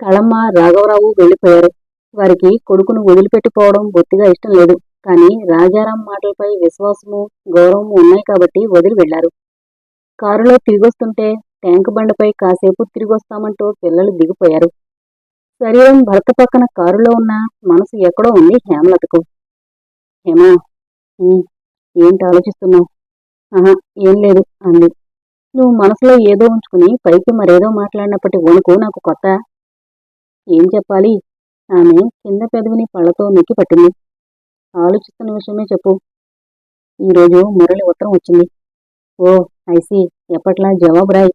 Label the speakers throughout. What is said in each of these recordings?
Speaker 1: కళమ్మ రాఘవరావు వెళ్ళిపోయారు వారికి కొడుకును వదిలిపెట్టిపోవడం బొత్తిగా ఇష్టం లేదు. కానీ రాజారాం మాటలపై విశ్వాసము గౌరవము ఉన్నాయి కాబట్టి వదిలి వెళ్ళారు. కారులో తిరిగొస్తుంటే ట్యాంక్ బండపై కాసేపు తిరిగొస్తామంటూ పిల్లలు దిగిపోయారు. శరీరం భర్త పక్కన కారులో ఉన్న మనసు ఎక్కడో ఉంది హేమలతకు. హేమా ఏంటి ఆలోచిస్తున్నావు? ఆహా ఏం లేదు అంది. నువ్వు మనసులో ఏదో ఉంచుకుని పైకి మరేదో మాట్లాడినప్పటి వణుకు నాకు కొత్త ఏం చెప్పాలి? ఆమె కింద పెదవిని పళ్ళతో నొక్కి పట్టింది. ఆలోచిస్తున్న విషయమే చెప్పు. ఈరోజు మురళి ఉత్తరం వచ్చింది. ఓ ఐసి ఎప్పట్లా జవాబు రాయ్?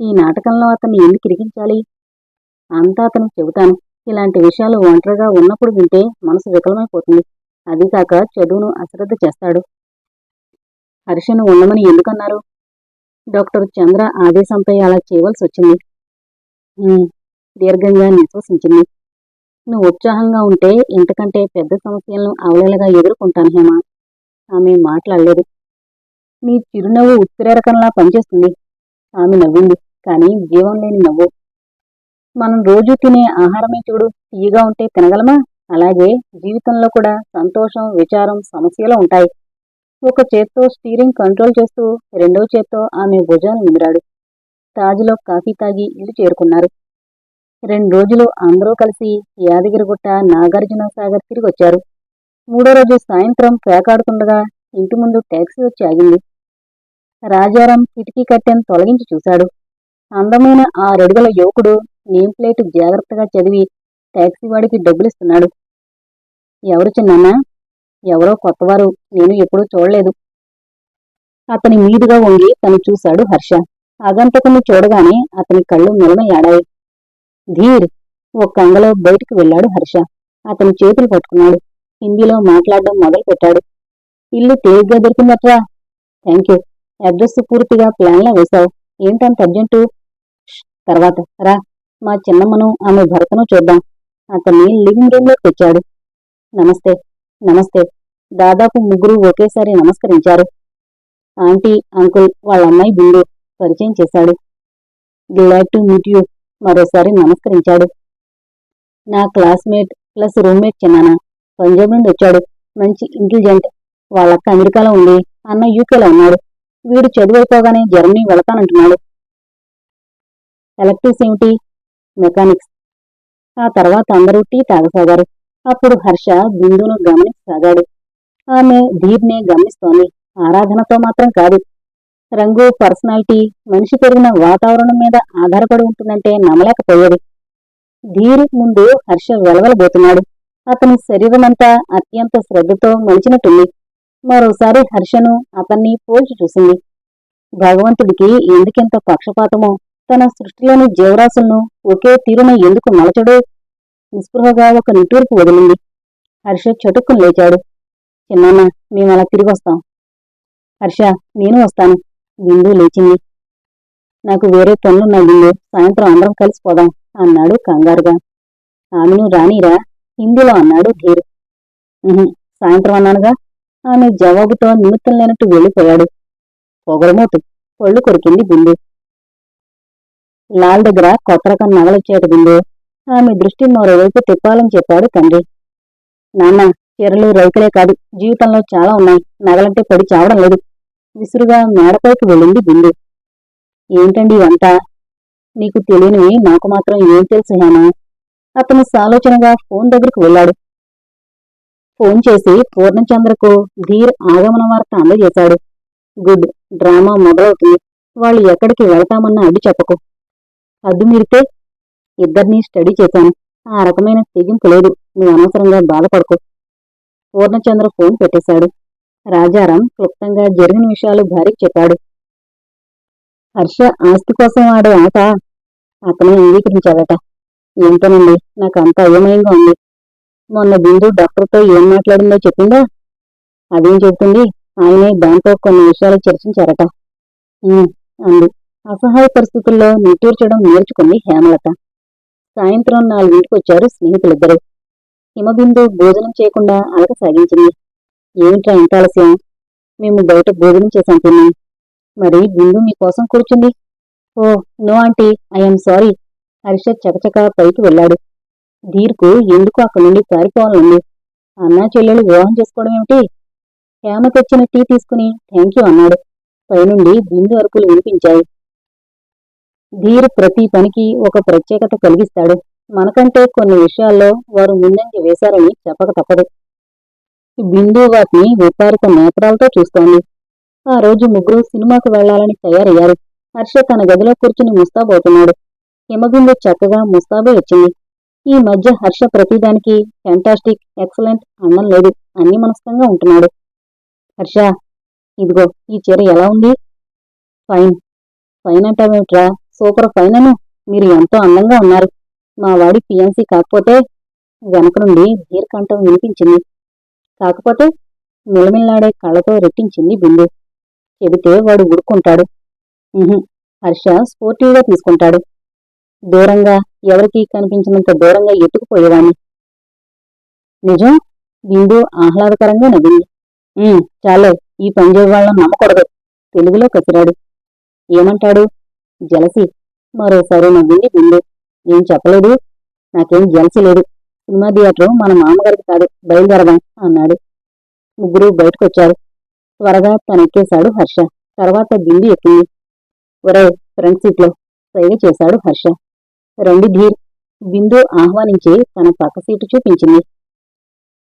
Speaker 1: ఈ నాటకంలో అతన్ని ఎందుకు కిరికించాలి అంతా అతనికి చెబుతాను. ఇలాంటి విషయాలు ఒంటరిగా ఉన్నప్పుడు వింటే మనసు వికలమైపోతుంది అది కాక చదువును అశ్రద్ధ చేస్తాడు. హర్షను ఉండమని ఎందుకన్నారు? డాక్టర్ చంద్ర ఆదేశంపై అలా చేయవలసి వచ్చింది. దీర్ఘంగా నిశ్వసించింది. నువ్వు ఉత్సాహంగా ఉంటే ఇంతకంటే పెద్ద సమస్యలను అవలేలగా ఎదుర్కొంటాను హేమ. ఆమె మాట్లాడలేదు. నీ చిరునవ్వు ఉత్ప్రేరకంలా పనిచేస్తుంది. ఆమె నవ్వింది కానీ జీవం లేని నవ్వు. మనం రోజు తినే ఆహారమే చూడు తీయగా ఉంటే తినగలమా? అలాగే జీవితంలో కూడా సంతోషం విచారం సమస్యలు ఉంటాయి. ఒక చేత్తో స్టీరింగ్ కంట్రోల్ చేస్తూ రెండో చేత్తో ఆమె భుజాన్ని నిమిరాడు. తాజులో కాఫీ తాగి ఇల్లు చేరుకున్నారు. రెండు రోజులు అందరూ కలిసి యాదగిరిగుట్ట నాగార్జున సాగర్ తిరిగి వచ్చారు. మూడో రోజు సాయంత్రం పేకాడుతుండగా ఇంటి ముందు ట్యాక్సీ వచ్చి ఆగింది. రాజారాం కిటికీ కట్టెను తొలగించి చూశాడు. అందమైన ఆ ఆరడుగుల యువకుడు నేమ్ ప్లేట్ జాగ్రత్తగా చదివి ట్యాక్సీ వాడికి డబ్బులిస్తున్నాడు. ఎవరు చిన్నానా ఎవరో కొత్తవారు. నేను ఎప్పుడూ చూడలేదు. అతని మీదుగా వంగి తను చూశాడు హర్ష. అగంతకుని చూడగానే అతని కళ్ళు మెలమయ్యాడాయి ధీర్. ఓ కంగలో బయటికి వెళ్ళాడు హర్ష. అతని చేతులు పట్టుకున్నాడు. హిందీలో మాట్లాడడం మొదలుపెట్టాడు. ఇల్లు తేలిగ్గా దొరికిందట్రా? Thank you. అడ్రస్ పూర్తిగా ప్లాన్లా వేశావు. ఏంటంత అర్జెంటు? తర్వాత. రా. మా చిన్నమ్మను ఆమె భర్తను చూద్దాం. అతన్ని లివింగ్ రూమ్ తెచ్చాడు. నమస్తే. నమస్తే. దాదాపు ముగ్గురు ఒకేసారి నమస్కరించారు. ఆంటీ అంకుల్ వాళ్ళ అమ్మాయి బిందు పరిచయం చేశాడు. గ్లాడ్ టు మీట్ యూ మరోసారి నమస్కరించాడు. నా క్లాస్మేట్ ప్లస్ రూమ్మేట్ చిన్నానా పంజాబ్ నుండి వచ్చాడు. మంచి ఇంటెలిజెంట్ వాళ్ళక్క అమెరికాలో ఉంది. అన్న యూకేలో ఉన్నాడు. వీడు చదువు అయిపోగానే జర్మనీ వెళతానంటున్నాడు. ఎలక్ట్రిక్స్ ఏమిటి? మెకానిక్స్. ఆ తర్వాత అందరూ టీ తాగసాగారు. అప్పుడు హర్ష బిందును గమనించసాగాడు. ఆమె ధీర్నే గమనిస్తోంది. ఆరాధనతో మాత్రం కాదు రంగు పర్సనాలిటీ మనిషి పెరిగిన వాతావరణం మీద ఆధారపడి ఉంటుందంటే నమ్మలేకపోయేది. ధీర్ ముందు హర్ష వెలవలబోతున్నాడు. అతని శరీరమంతా అత్యంత శ్రద్ధతో మలిచినట్టుంది మరోసారి హర్షను అతన్ని పోల్చి చూసింది. భగవంతుడికి ఎందుకింత పక్షపాతమో తన సృష్టిలోని జీవరాశులను ఒకే తీరున ఎందుకు మలచడు? నిస్పృహగా ఒక నిట్టూర్పు వదిలింది. హర్ష చటుక్కును లేచాడు. చిన్నాన్న మేము అలా తిరిగి వస్తాం. హర్ష నేను వస్తాను. బిందు లేచింది. నాకు వేరే పనులున్నాయి బిందు సాయంత్రం అందరం కలిసి పోదాం అన్నాడు కంగారుగా. ఆమెను రాణిరా హిందీలో అన్నాడు ధీర్. సాయంత్రం అన్నానుగా. ఆమె జవాబుతో నిమిత్తం లేనట్టు వెళ్ళిపోయాడు. పొగరమూతు పళ్ళు కొరికింది బిందు. లాల్ దగ్గర కొత్త రకం నగలొచ్చేట బిందు. ఆమె దృష్టి మరోవైపు తిప్పాలని చెప్పాడు తండ్రి. నాన్న చీరలు రైతులే కాదు. జీవితంలో చాలా ఉన్నాయి. నగలంటే పడి చావడం లేదు. విసురుగా మేడపైకి వెళ్ళింది బిందు. ఏంటండి ఇవంతా? నీకు తెలియనివి నాకు మాత్రం ఏం తెలుసు హేమా అతను సాలోచనగా ఫోన్ దగ్గరకు వెళ్ళాడు. ఫోన్ చేసి పూర్ణచంద్రకు ధీర్ ఆగమన వార్త అందజేశాడు. గుడ్ డ్రామా మొదలవుతుంది. వాళ్ళు ఎక్కడికి వెళ్తామన్నా అడ్డు చెప్పకు. అడ్డు మీరితే ఇద్దరినీ స్టడీ చేశాను. ఆ రకమైన తెగింపు లేదు. నువ్వు అనవసరంగా బాధపడకు. పూర్ణచంద్ర ఫోన్ పెట్టేశాడు. రాజారాం క్లుప్తంగా జరిగిన విషయాలు భార్యకి చెప్పాడు. హర్ష ఆస్తి కోసం ఆడే ఆట అతనే అంగీకరించాడట. ఏంటోనండి నాకు అంత అయోమయంగా ఉంది. మొన్న బిందు డాక్టర్తో ఏం మాట్లాడిందో చెప్పిందా? అదేం చెబుతుంది? ఆయనే దాంతో కొన్ని విషయాలు చర్చించారట. అంది. అసహాయ పరిస్థితుల్లో నిట్టూర్చడం నేర్చుకుంది హేమలత. సాయంత్రం నాలుగింటికి వచ్చారు స్నేహితులిద్దరూ. హిమబిందు భోజనం చేయకుండా అలక సాగించింది. ఏమిట్రా ఇంత ఆలస్యం? మేము బయట భోజనం చేశాం తిని మరి బిందు మీకోసం కూర్చుంది. ఓ no aunty I'm sorry. Harsha చకచక పైకి వెళ్ళాడు. ధీర్కు ఎందుకు అక్కడి నుండి పారిపోవాలండి? అన్నా చెల్లెలు వివాహం చేసుకోవడం ఏమిటి? హేమ తెచ్చిన టీ తీసుకుని థ్యాంక్ యూ అన్నాడు. పైనుండి బిందు అరుపులు వినిపించాయి. ధీర్ ప్రతి పనికి ఒక ప్రత్యేకత కలిగిస్తాడు. మనకంటే కొన్ని విషయాల్లో వారు ముందంజ వేశారని చెప్పక తప్పదు. బిందు వాటిని విపారిత నేత్రాలతో చూస్తోంది. ఆ రోజు ముగ్గురు సినిమాకు వెళ్ళాలని తయారయ్యారు. హర్ష తన గదిలో కూర్చుని ముస్తాబోతున్నాడు హిమబిందు చక్కగా ముస్తాబే వచ్చింది. ఈ మధ్య హర్ష ప్రతిదానికి ఫ్యాంటాస్టిక్ ఎక్సలెంట్ అన్నం లేదు. అన్ని మనస్కంగా ఉంటున్నాడు. హర్ష ఇదిగో ఈ చీర ఎలా ఉంది? ఫైన్ ఫైన్ అంటావేమిట్రా సూపర్ ఫైన్ అను. మీరు ఎంతో అందంగా ఉన్నారు. మా వాడి పిఎన్సీ కాకపోతే వెనక నుండి దీర్ఘంఠం వినిపించింది. కాకపోతే మిలమిల్లాడే కళ్ళతో రెట్టించింది బిందు. చెబితే వాడు ఊరుకుంటాడు హర్ష స్పోర్టివ్గా తీసుకుంటాడు. దూరంగా ఎవరికీ కనిపించినంత దూరంగా ఎత్తుకుపోయేవాణ్ణి. నిజం? బిందు ఆహ్లాదకరంగా నవ్వింది. చాలే ఈ పంజే వాళ్ళని నమ్మకూడదు. తెలుగులో కసిరాడు. ఏమంటాడు? జలసి. మరోసారి నవ్వింది బిందు. ఏం చెప్పలేదు? నాకేం జలసి లేదు. సినిమా థియేటర్ మన మామగారికి కాదు బయలుదేరదాం అన్నాడు. ముగ్గురు బయటకొచ్చారు. త్వరగా తనెక్కేశాడు హర్ష. తర్వాత బిందు ఎక్కింది. ఒరే ఫ్రంట్ సీట్లో సైగ చేశాడు హర్ష. రండి ధీర్. బిందు ఆహ్వానించి తన పక్క సీటు చూపించింది.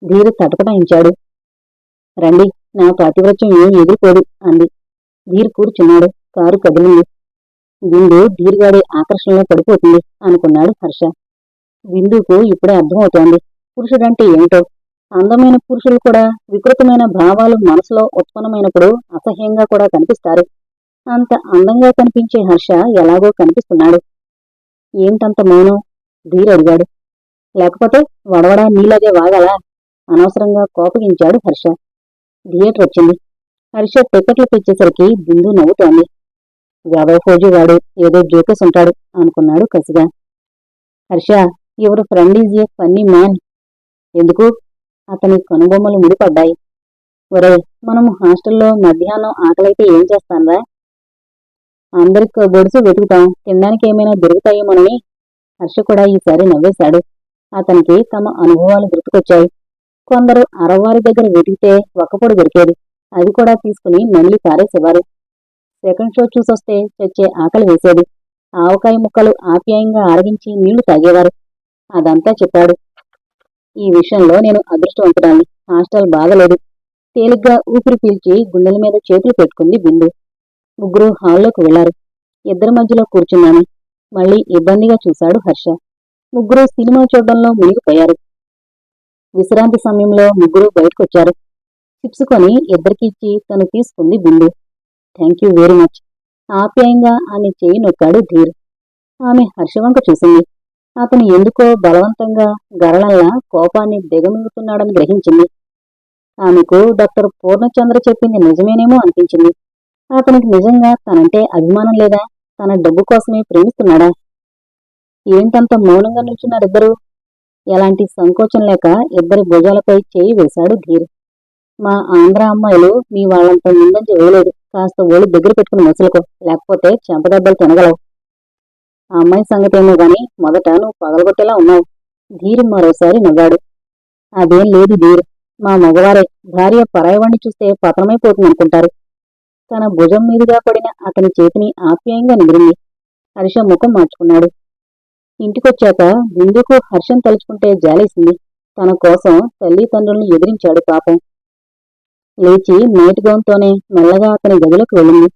Speaker 1: ధీర్ తటపటాయించాడు రండి నా పాతివ్రత్యం ఏం ఎగిరిపోదు అంది. ధీర్ కూర్చున్నాడు కారు కదిలింది. బిందు ధీర్గాడి ఆకర్షణలో పడిపోతుంది అనుకున్నాడు హర్ష. బిందుకు ఇప్పుడే అర్థమవుతోంది. పురుషుడంటే ఏమిటో అందమైన పురుషులు కూడా వికృతమైన భావాలు మనసులో ఉత్పన్నమైనప్పుడు అసహ్యంగా కూడా కనిపిస్తారు. అంత అందంగా కనిపించే హర్ష ఎలాగో కనిపిస్తున్నాడు. ఏంటంత మౌనం? ధీర్ అడిగాడు. లేకపోతే వడవడా నీలాగే వాగలా? అనవసరంగా కోపగించాడు హర్ష. థియేటర్ వచ్చింది. హర్ష టికెట్లు తెచ్చేసరికి బిందు నవ్వుతోంది. యాభై వాడు ఏదో జోకేస్ ఉంటాడు అనుకున్నాడు కసిగా. Harsha your friend is a funny man ఎందుకు? అతని కనుబొమ్మలు ముడిపడ్డాయి. ఒరే మనం హాస్టల్లో మధ్యాహ్నం ఆకలైతే ఏం చేస్తాన్రా అందరికి బొడుసు వెతుకుతాం. తినడానికి ఏమైనా దొరుకుతాయేమోనని హర్ష కూడా ఈసారి నవ్వేశాడు. అతనికి తమ అనుభవాలు గుర్తుకొచ్చాయి. కొందరు అరవారి దగ్గర వెతికితే ఒక్కపొడి దొరికేది. అది కూడా తీసుకుని నమిలి పారేసేవారు. సెకండ్ షో చూసొస్తే చచ్చే ఆకలి వేసేది. ఆవకాయ ముక్కలు ఆప్యాయంగా ఆరగించి నీళ్ళు తాగేవారు. అదంతా చెప్పాడు. ఈ విషయంలో నేను అదృష్టవంతురాలి హాస్టల్ బాగలేదు. తేలిగ్గా ఊపిరి పీల్చి గుండెల మీద చేతులు పెట్టుకుంది బిందు. ముగ్గురు హాల్లోకి వెళ్ళారు. ఇద్దరి మధ్యలో కూర్చున్నాను. మళ్ళీ ఇబ్బందిగా చూశాడు హర్ష. ముగ్గురు సినిమా చూడడంలో మునిగిపోయారు. విశ్రాంతి సమయంలో ముగ్గురు బయటకొచ్చారు. చిప్స్ కొని ఇద్దరికి ఇచ్చి తను తీసుకుంది Bindu. Thank you very much. ఆప్యాయంగా ఆమె చేయి నొక్కాడు ధీర్. ఆమె హర్షవంక చూసింది. అతను ఎందుకో బలవంతంగా గరళంలా కోపాన్ని దిగమింగుతున్నాడని గ్రహించింది. ఆమెకు డాక్టర్ పూర్ణచంద్ర చెప్పింది నిజమేనేమో అనిపించింది. అతనికి నిజంగా తనంటే అభిమానం లేదా? తన డబ్బు కోసమే ప్రేమిస్తున్నాడా? ఏంటంత మౌనంగా నిల్చున్నారిద్దరూ? ఎలాంటి సంకోచం లేక ఇద్దరి భుజాలపై చేయి వేశాడు ధీర్. మా ఆంధ్ర అమ్మాయిలు మీ వాళ్ళంత ముందంజ వేయలేదు. కాస్త ఓళ్ళు దగ్గర పెట్టుకుని మసులుకో. లేకపోతే చెంపదెబ్బలు తినగలవు. ఆ అమ్మాయి సంగతేమో గాని మొదట నువ్వు పగలగొట్టేలా ఉన్నావు. ధీర్ మరోసారి నవ్వాడు. అదేం లేదు ధీర్. మా మగవారే. భార్య పరాయవాణ్ణి చూస్తే పతనమైపోతుంది అనుకుంటారు తన భుజం మీదుగా పడిన అతని చేతిని ఆప్యాయంగా నిగిరింది హర్ష ముఖం మార్చుకున్నాడు. ఇంటికొచ్చాక బిందుకు హర్షం తలుచుకుంటే జాలేసింది. తన కోసం తల్లిదండ్రులను ఎదిరించాడు పాపం. లేచి నైట్ గౌన్తోనే మెల్లగా అతని గదిలోకి వెళ్ళింది.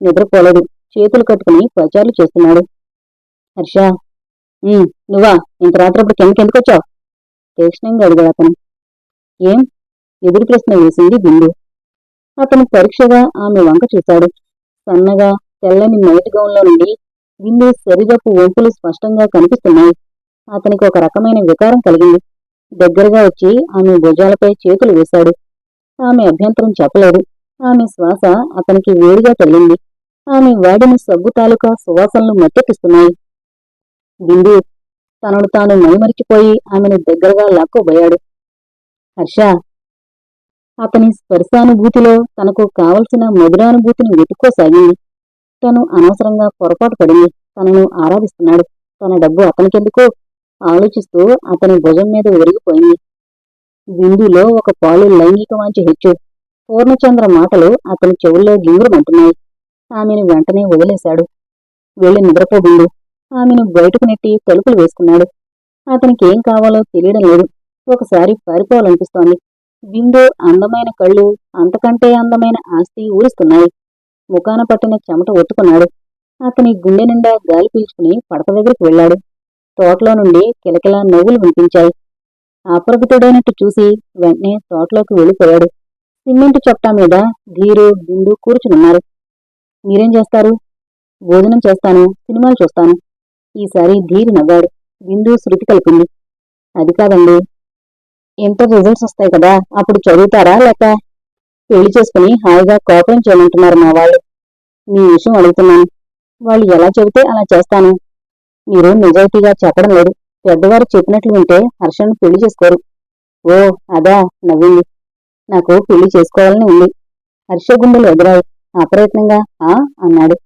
Speaker 1: నిద్రపోలేదు. చేతులు కట్టుకుని ప్రచారాలు చేస్తున్నాడు. హర్ష నువ్వా? ఇంత రాత్రప్పుడు కిందకి ఎందుకు వచ్చావు? తీక్షణంగా అడిగాడు అతను. ఏం? ఎదురు ప్రశ్న వేసింది బిందు అతను పరీక్షగా ఆమె వంక చూశాడు. సన్నగా తెల్లని నైట్ గౌన్లో నుండి బిందు శరీరపు వంపులు స్పష్టంగా కనిపిస్తున్నాయి. అతనికి ఒక రకమైన వికారం కలిగింది. దగ్గరగా వచ్చి ఆమె భుజాలపై చేతులు వేశాడు. ఆమె అభ్యంతరం చెప్పలేదు. ఆమె శ్వాస అతనికి వేడిగా తగిలింది. ఆమె వాడిన సబ్బు తాలూకా సువాసనలు మట్టెక్కిస్తున్నాయి. బిందు తనను తాను మైమరిచిపోయి ఆమెను దగ్గరగా లాక్కోబోయాడు. హర్ష అతని స్పర్శానుభూతిలో తనకు కావలసిన మధురానుభూతిని వెతుక్కోసాగింది. తను అనవసరంగా పొరపాటు పడింది. తనను ఆరాధిస్తున్నాడు. తన డబ్బు అతనికెందుకు? ఆలోచిస్తూ అతని భుజం మీద ఒరిగిపోయింది. విందులో ఒక పాలు లైంగిక వాంచి హెచ్చు. పూర్ణచంద్ర మాటలు అతని చెవుల్లో గింగురమంటున్నాయి. ఆమెను వెంటనే వదిలేశాడు. వెళ్ళి నిద్రపోబిండు. ఆమెను బయటకు నెట్టి తలుపులు వేసుకున్నాడు. అతనికి ఏం కావాలో తెలియడం లేదు. ఒకసారి పారిపోవాలనిపిస్తోంది. విందు అందమైన కళ్ళు అంతకంటే అందమైన ఆస్తి ఊరిస్తున్నాయి. ముఖాన పట్టిన చెమట ఒత్తుకున్నాడు. అతని గుండె నిండా గాలి పీల్చుకుని పడక దగ్గరికి వెళ్ళాడు. తోటలో నుండి కిలకిలా నవ్వులు వినిపించాయి. అప్రభితుడైనట్టు చూసి వెంటనే తోటలోకి వెళ్ళిపోయాడు. సిమెంట్ చొట్టా మీద ధీరు బిందు కూర్చునున్నారు మీరేం చేస్తారు? భోజనం చేస్తాను. సినిమాలు చూస్తాను. ఈసారి ధీరు నవ్వాడు. బిందు శృతి కలిపింది అది కాదండి. ఇంటర్ రిజల్ట్స్ వస్తాయి కదా అప్పుడు చదువుతారా లేక పెళ్ళి చేసుకుని హాయిగా కోపం చేయమంటున్నారు మా వాళ్ళు? మీ విషయం అడుగుతున్నాను. వాళ్ళు ఎలా చెబితే అలా చేస్తాను. మీరు నిజాయితీగా చెప్పడం లేదు. పెద్దవారు చెప్పినట్లు వింటే హర్షను పెళ్ళి చేసుకోరు. ఓ అదా నవ్వింది. నాకు పెళ్ళి చేసుకోవాలని ఉంది. హర్ష గుండెలు ఎదురాయి. అప్రయత్నంగా ఆ అన్నాడు.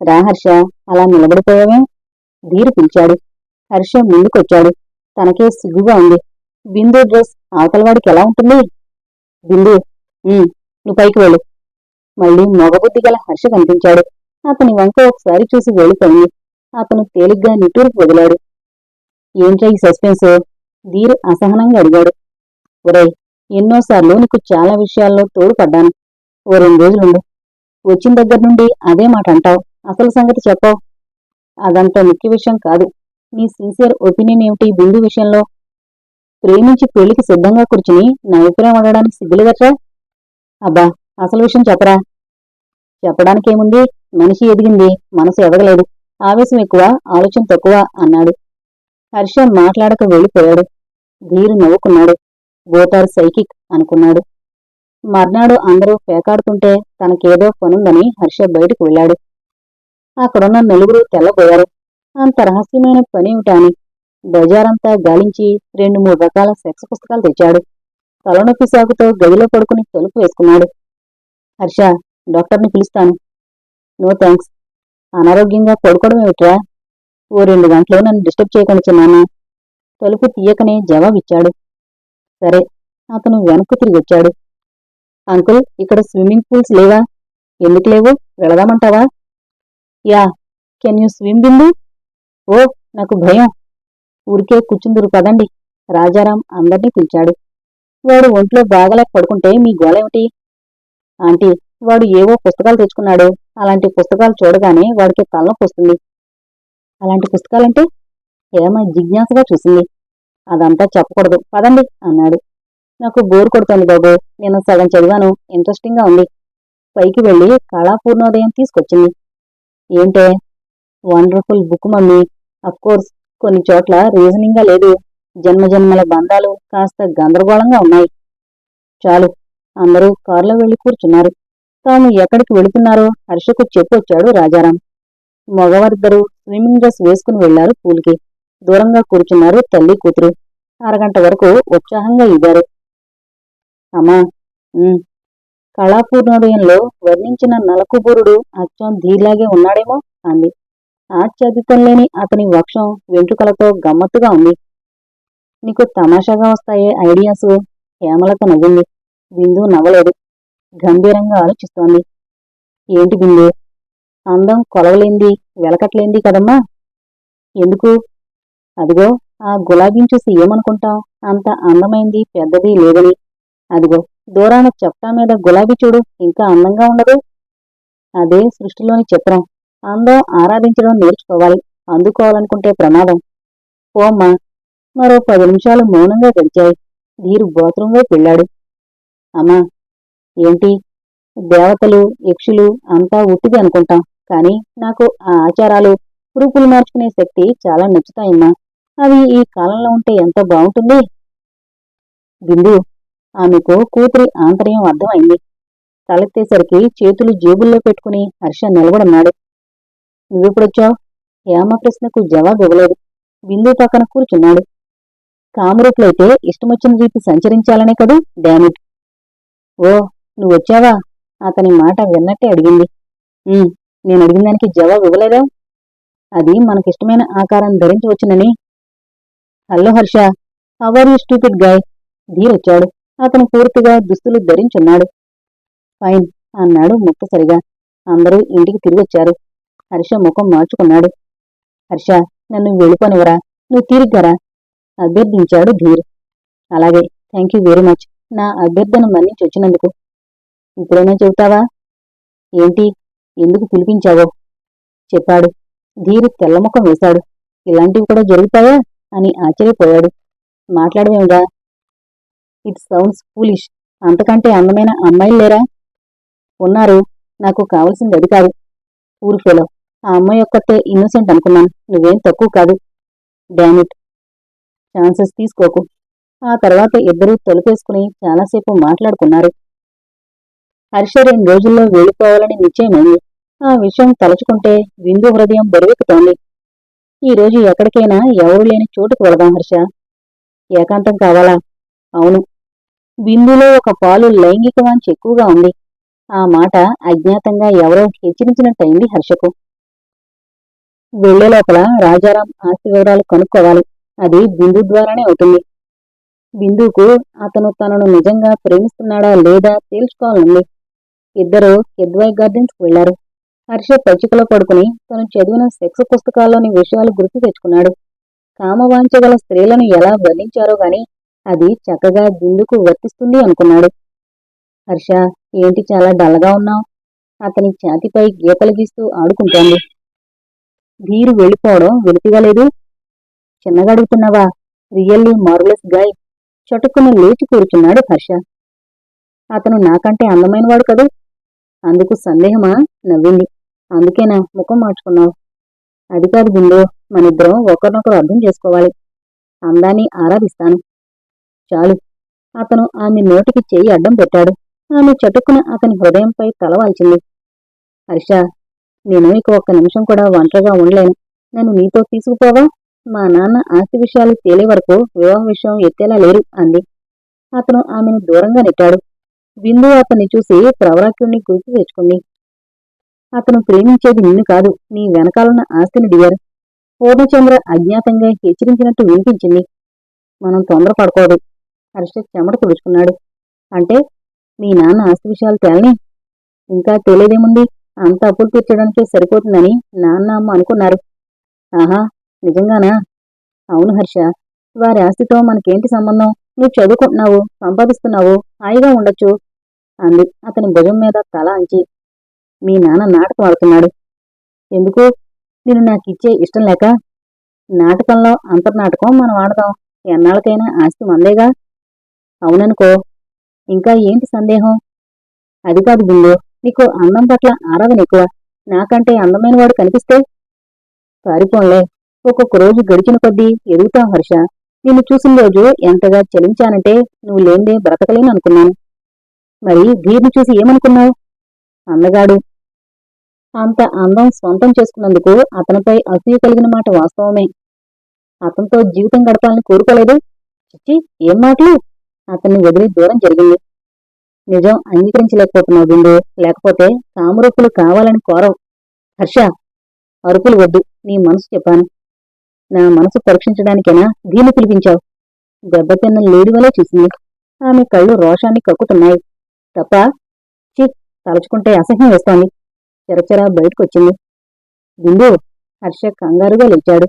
Speaker 1: రా హర్ష అలా నిలబడిపోయావే? ధీరు పిలిచాడు. హర్ష ముందుకొచ్చాడు. తనకే సిగ్గుగా ఉంది. బిందు డ్రెస్ ఆకలివాడికి ఎలా ఉంటుంది? బిందు నువ్వు పైకి వెళ్ళు. మళ్ళీ మొగబుద్ధి గల హర్ష కనిపించాడు. అతని వంక ఒకసారి చూసి వెళ్ళిపోయింది. అతను తేలిగ్గా నిట్టూరుకు వదిలాడు. ఏంట్రా ఈ సస్పెన్స్? ధీరు అసహనంగా అడిగాడు. ఒరేయ్ ఎన్నోసార్లు నీకు చాలా విషయాల్లో తోడుపడ్డాను. ఓ రెండు రోజులుండు. వచ్చిన దగ్గర నుండి అదే మాట అంటావు. అసలు సంగతి చెప్పావు. అదంత ముఖ్య విషయం కాదు. నీ సిన్సియర్ ఒపీనియన్ ఏమిటి? బిందు విషయంలో ప్రేమించి పెళ్ళికి సిద్ధంగా కూర్చుని నా అభిప్రాయం అడగడానికి సిగ్గులేదట్రా? అబ్బా అసలు విషయం చెప్పరా? చెప్పడానికేముంది? మనిషి ఎదిగింది మనసు ఎదగలేదు. ఆవేశం ఎక్కువ ఆలోచన తక్కువ అన్నాడు. హర్ష మాట్లాడక వెళ్ళిపోయాడు. ధీరు నవ్వుకున్నాడు. బోతారు సైకిక్ అనుకున్నాడు. మర్నాడు అందరూ పేకాడుతుంటే తనకేదో పనుందని హర్ష బయటకు వెళ్ళాడు. అక్కడున్న నలుగురు తెల్లబోయారు. అంత రహస్యమైన పనేమిటా అని బజారంతా గాలించి రెండు మూడు రకాల సెక్స్ పుస్తకాలు తెచ్చాడు. తలనొప్పి సాగుతో గదిలో పడుకుని తలుపు వేసుకున్నాడు. హర్ష డాక్టర్ని పిలుస్తాను. నో థ్యాంక్స్ అనారోగ్యంగా పడుకోవడం ఏమిట్రా? ఓ రెండు గంటలు నన్ను డిస్టర్బ్ చేయకుండా చిన్నానా తలుపు తీయకనే జవాబిచ్చాడు. సరే అతను వెనక్కు తిరిగి వచ్చాడు. అంకుల్ ఇక్కడ స్విమ్మింగ్ పూల్స్ లేవా? ఎందుకు లేవు? వెళదామంటావా? Yeah can you swim Bindu? Oh నాకు భయం. ఊరికే కూర్చుందురు పదండి. రాజారాం అందరినీ పిలిచాడు. వాడు ఒంట్లో బాగలేక పడుకుంటే మీ గోలేమిటి ఆంటీ వాడు ఏవో పుస్తకాలు తెచ్చుకున్నాడు. అలాంటి పుస్తకాలు చూడగానే వాడికి తలనొప్పి వస్తుంది. అలాంటి పుస్తకాలంటే ఏమైనా జిజ్ఞాసగా చూసింది. అదంతా చెప్పకూడదు. పదండి అన్నాడు. నాకు బోర్ కొడుతోంది బాబు. నేను సగం చదివాను. ఇంట్రెస్టింగ్గా ఉంది. పైకి వెళ్ళి కళాపూర్ణోదయం తీసుకొచ్చింది. ఏంటే? Wonderful book mummy. కోర్స్ కొన్ని చోట్ల రీజనింగ్గా లేదు. జన్మజన్మల బంధాలు కాస్త గందరగోళంగా ఉన్నాయి. చాలు అందరూ కారులో వెళ్ళి కూర్చున్నారు. తాము ఎక్కడికి వెళుతున్నారో హర్షకు చెప్పొచ్చాడు రాజారాం. మగవారిద్దరూ స్విమ్మింగ్ డ్రెస్ వేసుకుని వెళ్ళారు పూల్కి. దూరంగా కూర్చున్నారు తల్లి కూతురు. అరగంట వరకు ఉత్సాహంగా ఇవ్వారు అమ్మా కళాపూర్ణోదయంలో వర్ణించిన నలకుబురుడు అచ్చం ధీలాగే ఉన్నాడేమో అంది. ఆచ్ఛాదితం లేని అతని వక్షం వెంట్రుకలతో గమ్మత్తుగా ఉంది. నీకు తమాషాగా వస్తాయే ఐడియాస్? హేమలత నవ్వింది. బిందు నవ్వలేదు. గంభీరంగా ఆలోచిస్తోంది. ఏంటి బిందు అందం కొలవలేంది వెలకట్లేంది కదమ్మా. ఎందుకు? అదిగో ఆ గులాబీని చూసి ఏమనుకుంటాం అంత అందమైంది పెద్దది లేదని. అదిగో దూరాన చెప్తా మీద గులాబీ చూడు ఇంకా అందంగా ఉండదు అదే సృష్టిలోని చిత్రం. అందం ఆరాధించడం నేర్చుకోవాలి అందుకోవాలనుకుంటే ప్రమాదం. పోమ్మా మరో పది నిమిషాలు మౌనంగా గడిచాయి. ధీరు బాత్రూంలో వెళ్ళాడు అమ్మా ఏంటి? దేవతలు యక్షులు అంతా ఉట్టిది అనుకుంటాం కానీ నాకు ఆ ఆచారాలు రూపులు మార్చుకునే శక్తి చాలా నచ్చుతాయమ్మా. అవి ఈ కాలంలో ఉంటే ఎంత బాగుంటుంది? బిందు ఆమెకు కూతురి ఆంతర్యం అర్థమైంది. తలెత్తేసరికి చేతులు జేబుల్లో పెట్టుకుని హర్ష నిలబడున్నాడు. నువ్వెప్పుడొచ్చావు? హేమ ప్రశ్నకు జవాబు ఇవ్వలేదు. బిందు పక్కన కూర్చున్నాడు. కామరూపులైతే ఇష్టమొచ్చిన రీతి సంచరించాలనే కదూ డామిట్ ఓ నువ్వొచ్చావా? అతని మాట విన్నట్టే అడిగింది. నేను అడిగిన దానికి జవాబు ఇవ్వలేదా? అది మనకిష్టమైన ఆకారం ధరించవచ్చునని hello Harsha how are you stupid guy ధీరొచ్చాడు. అతను పూర్తిగా దుస్తులు ధరించున్నాడు. ఫైన్ అన్నాడు ముక్తసరిగా అందరూ ఇంటికి తిరిగి వచ్చారు. హర్ష ముఖం మార్చుకున్నాడు. హర్ష నన్ను వెళ్ళిపోనివరా నువ్వు తీరిగ్గారా? అభ్యర్థించాడు ధీర్. అలాగే థ్యాంక్ యూ వెరీ మచ్ నా అభ్యర్థన మన్నించి వచ్చినందుకు. ఇప్పుడైనా చెబుతావా? ఏంటి? ఎందుకు పిలిపించావో? చెప్పాడు. ధీర్ తెల్లముఖం వేశాడు. ఇలాంటివి కూడా జరుగుతాయా? అని ఆశ్చర్యపోయాడు. మాట్లాడమేమిగా ఇట్ సౌండ్స్ ఫూలిష్ అంతకంటే అందమైన అమ్మాయిలు లేరా? ఉన్నారు. నాకు కావలసింది అది కాదు. ఊరు ఫెలో ఆ అమ్మాయి ఒక్కటే ఇన్నోసెంట్ అనుకున్నాను. నువ్వేం తక్కువ కాదు. డామిట్ ఛాన్సెస్ తీసుకోకు. ఆ తర్వాత ఇద్దరూ తొలిపేసుకుని చాలాసేపు మాట్లాడుకున్నారు. హర్ష రెండు రోజుల్లో వెళ్ళిపోవాలని నిశ్చయమైంది. ఆ విషయం తలుచుకుంటే విందు హృదయం బరువెక్కుతోంది. ఈ రోజు ఎక్కడికైనా ఎవరు లేని చోటుకు వెళదాం హర్ష. ఏకాంతం కావాలా? అవును. బిందులో ఒక పాలు లైంగిక వాంఛ ఎక్కువగా ఉంది. ఆ మాట అజ్ఞాతంగా ఎవరో హెచ్చరించినట్టయింది హర్షకు. వెళ్ళే లోపల రాజారాం ఆస్తి వివరాలు కనుక్కోవాలి. అది బిందు ద్వారానే అవుతుంది. బిందుకు అతను తనను నిజంగా ప్రేమిస్తున్నాడా లేదా తేల్చుకోవాలంది ఇద్దరు కిద్వై గార్డెన్స్ వెళ్ళారు హర్ష పచ్చికలో పడుకుని తను చదివిన సెక్స్ పుస్తకాల్లోని విషయాలు గుర్తు తెచ్చుకున్నాడు. కామవాంచగల స్త్రీలను ఎలా వర్ణించారో గాని అది చక్కగా గుండుకు వర్తిస్తుంది అనుకున్నాడు. హర్ష ఏంటి చాలా డల్లగా ఉన్నావు? అతని ఛాతిపై గీతలు గీస్తూ ఆడుకుంటోంది. వీరు వెళ్ళిపోవడం వెలితిగా లేదు. చిన్నగా అడుగుతున్నావా? Really marvellous guy. చటుక్కున లేచి కూర్చున్నాడు హర్ష. అతను నాకంటే అందమైనవాడు కదూ? అందుకు సందేహమా? నవ్వింది. అందుకేనా ముఖం మార్చుకున్నావు? అది కాదు బిందు మనిద్దరం ఒకరినొకరు అర్థం చేసుకోవాలి. అందాన్ని ఆరాధిస్తాను. చాలు. అతను ఆమె నోటికి చెయ్యి అడ్డం పెట్టాడు. ఆమె చటుక్కున అతని హృదయంపై తలవాల్చింది హర్ష నేను ఇక ఒక్క నిమిషం కూడా ఒంటరిగా ఉండలేను. నన్ను నీతో తీసుకుపోవా? మా నాన్న ఆస్తి విషయాలు తేలే వరకు వివాహ విషయం ఎత్తేలా లేరు అంది. అతను ఆమెను దూరంగా నెట్టాడు. బిందు అతన్ని చూసి ప్రవరాక్యుణ్ణి గుర్తు తెచ్చుకుంది. అతను ప్రేమించేది నిన్ను కాదు నీ వెనకాలన్న ఆస్తిని డియర్ పూర్ణచంద్ర అజ్ఞాతంగా హెచ్చరించినట్టు వినిపించింది. మనం తొందరపడకూడదు. హర్ష చెమట తుడుచుకున్నాడు. అంటే మీ నాన్న ఆస్తి విషయాలు తేలని? ఇంకా తెలియదేముంది అంత అప్పులు తీర్చడానికే సరిపోతుందని నాన్న అమ్మ అనుకున్నారు. ఆహా నిజంగానా? అవును హర్ష వారి ఆస్తితో మనకేంటి సంబంధం? నువ్వు చదువుకుంటున్నావు సంపాదిస్తున్నావు హాయిగా ఉండొచ్చు అంది. అతని భుజం మీద తల అంచి. మీ నాన్న నాటకం ఆడుతున్నాడు. ఎందుకు? నేను నాకు ఇచ్చే ఇష్టం లేక? నాటకంలో అంతర్నాటకం మనం ఆడదాం ఎన్నాళ్ళకైనా ఆస్తి మందేగా? అవుననుకో. ఇంకా ఏంటి సందేహం? అది కాదు బిందు నీకు అందం పట్ల ఆరాధన ఎక్కువ. నాకంటే అందమైన వాడు కనిపిస్తే? పారిపోన్లే ఒక్కొక్క రోజు గడిచిన కొద్దీ ఎదుగుతా హర్ష. నిన్ను చూసిన రోజు ఎంతగా చలించానంటే నువ్వు లేందే బ్రతకలేను అనుకున్నాను. మరి ధీర్ని చూసి ఏమనుకున్నావు? అందగాడు అంత అందం స్వంతం చేసుకున్నందుకు అతనిపై అసూయ కలిగిన మాట వాస్తవమే. అతనితో జీవితం గడపాలని కోరుకోలేదు? చిచ్చి ఏం మాటలు? అతన్ని వదిలి దూరం జరిగింది. నిజం అంగీకరించలేకపోతున్నావు బిందు. లేకపోతే కామరూపులు కావాలని కోరవు. హర్ష అరుపులు వద్దు. నీ మనసు చెప్పాను. నా మనసు పరీక్షించడానికైనా దీన్ని పిలిపించావు. దెబ్బతిన్న లేడివలే చూసింది. ఆమె కళ్ళు రోషాన్ని కక్కుతున్నాయి. తప్ప చి తలుచుకుంటే అసహ్యం వేస్తోంది. చెరచెర బయటకొచ్చింది. బిందు హర్ష కంగారుగా లేచాడు.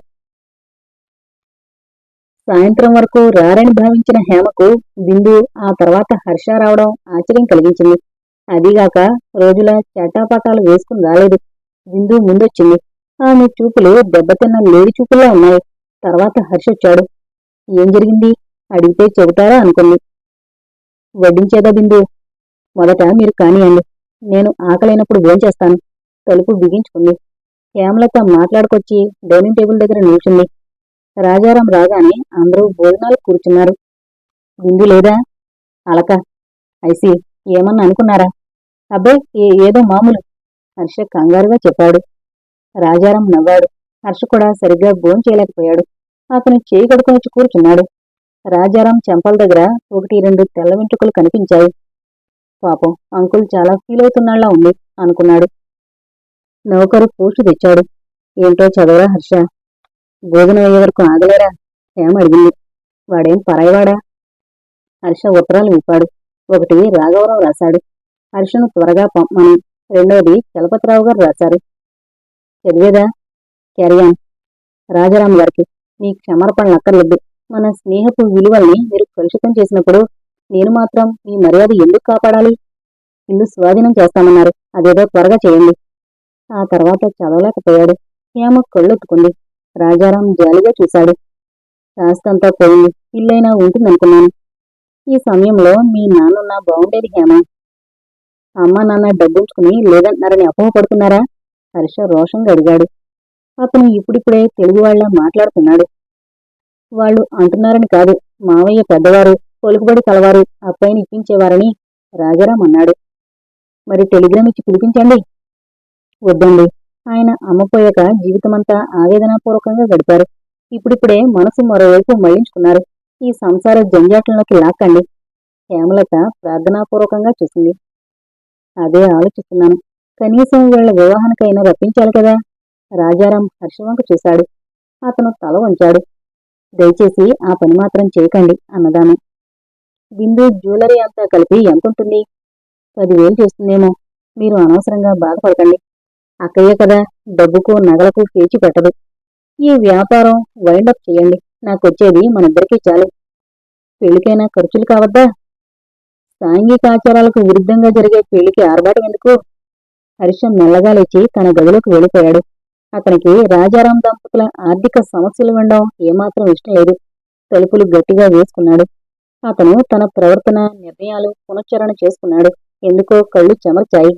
Speaker 1: సాయంత్రం వరకు రారని భావించిన హేమకు బిందు ఆ తర్వాత హర్ష రావడం ఆశ్చర్యం కలిగించింది. అదీగాక రోజుల చటాపటాలు వేసుకుని రాలేదు. బిందు ముందొచ్చింది. ఆమె చూపులు దెబ్బతిన్న లేడి చూపుల్లో ఉన్నాయి. తర్వాత హర్ష వచ్చాడు. ఏం జరిగింది? అడిగితే చెబుతారా అనుకుంది. వడ్డించేదా బిందు? మొదట మీరు కానియండి నేను ఆకలైనప్పుడు భోంచేస్తాను తలుపు బిగించుకుంది. హేమలత మాట్లాడుకొచ్చి డైనింగ్ టేబుల్ దగ్గర నిల్చుంది. రాజారాం రాగానే అందరూ భోజనాలు కూర్చున్నారు. విందు లేదా? అలక. ఐసి ఏమన్నా అనుకున్నారా? అబ్బాయి ఏ ఏదో మామూలు. హర్ష కంగారుగా చెప్పాడు. రాజారాం నవ్వాడు. హర్ష కూడా సరిగ్గా భోం చేయలేకపోయాడు. అతను చేయి కడుకునిచ్చి కూర్చున్నాడు. రాజారాం చెంపల దగ్గర ఒకటి రెండు తెల్ల వెంట్రుకలు కనిపించాయి. పాపం అంకుల్ చాలా ఫీల్ అవుతున్నాళ్ళా ఉంది అనుకున్నాడు. నౌకరు పోస్టు తెచ్చాడు. ఏంటో చదవరా హర్ష? భోజనం అయ్యే వరకు ఆగలేరా? హేమ అడిగింది? వాడేం పరాయివాడా? హర్ష ఉత్తరాలు విప్పాడు. ఒకటి రాఘవరావు రాశాడు. హర్షను త్వరగా పంపమని రెండోది చలపతిరావు గారు రాశారు. చదివేదా? క్యారియాన్. రాజారాం గారికి మీ క్షమార్పణలు అక్కర్లేదు. మన స్నేహపు విలువల్ని మీరు కలుషితం చేసినప్పుడు నేను మాత్రం మీ మర్యాద ఎందుకు కాపాడాలి? ఇల్లు స్వాధీనం చేస్తామన్నారు. అదేదో త్వరగా చేయండి. ఆ తర్వాత చదవలేకపోయాడు. హేమ కళ్ళొత్తుకుంది. రాజారాం జాలిగా చూశాడు. కాస్తంతా పోయింది. ఇల్లైనా ఉంటుందనుకున్నాను. ఈ సమయంలో మీ నాన్నున్న బాగుండేది హేమ. అమ్మ నాన్న డబ్బుంచుకుని లేదంటున్నారని అపోహపడుతున్నారా? హర్ష రోషంగా అడిగాడు. అతను ఇప్పుడిప్పుడే తెలుగు వాళ్ళ మాట్లాడుతున్నాడు. వాళ్ళు అంటున్నారని కాదు. మావయ్య పెద్దవారు పొలుకుబడి కలవారు అబ్బాయిని ఇప్పించేవారని రాజారాం అన్నాడు. మరి టెలిగ్రామ్ ఇచ్చి పిలిపించండి. వద్దండి. ఆయన అమ్మపోయాక జీవితమంతా ఆవేదనాపూర్వకంగా గడిపారు. ఇప్పుడిప్పుడే మనసు మరోవైపు మళ్ళించుకున్నారు. ఈ సంసార జంజాటంలోకి లాక్కండి. హేమలత ప్రార్థనాపూర్వకంగా చూసింది. అదే ఆలోచిస్తున్నాను. కనీసం వీళ్ళ వివాహానికైనా రప్పించాలి కదా? రాజారాం హర్షవంక చూశాడు. అతను తల వంచాడు. దయచేసి ఆ పని మాత్రం చేయకండి అన్నదాను. బిందు జ్యువెలరీ అంతా కలిపి ఎంతుంటుంది? పదివేలు చేస్తుందేమో. మీరు అనవసరంగా బాధపడకండి. అక్కయ్య కదా డబ్బుకు నగలకు పేచి పెట్టదు. ఈ వ్యాపారం వైండప్ చేయండి. నాకొచ్చేది మనిద్దరికీ చాలు. పెళ్ళికైనా ఖర్చులు కావద్దా? సాంఘిక ఆచారాలకు విరుద్ధంగా జరిగే పెళ్ళికి ఆర్భాటం ఎందుకు? హర్షం మెల్లగా లేచి తన గదిలోకి వెళ్ళిపోయాడు. అతనికి రాజారాం దంపతుల ఆర్థిక సమస్యలు వినడం ఏమాత్రం ఇష్టం లేదు. తలుపులు గట్టిగా వేసుకున్నాడు. అతను తన ప్రవర్తన నిర్ణయాలు పునశ్చరణ చేసుకున్నాడు. ఎందుకో కళ్ళు చెమర్చాయి.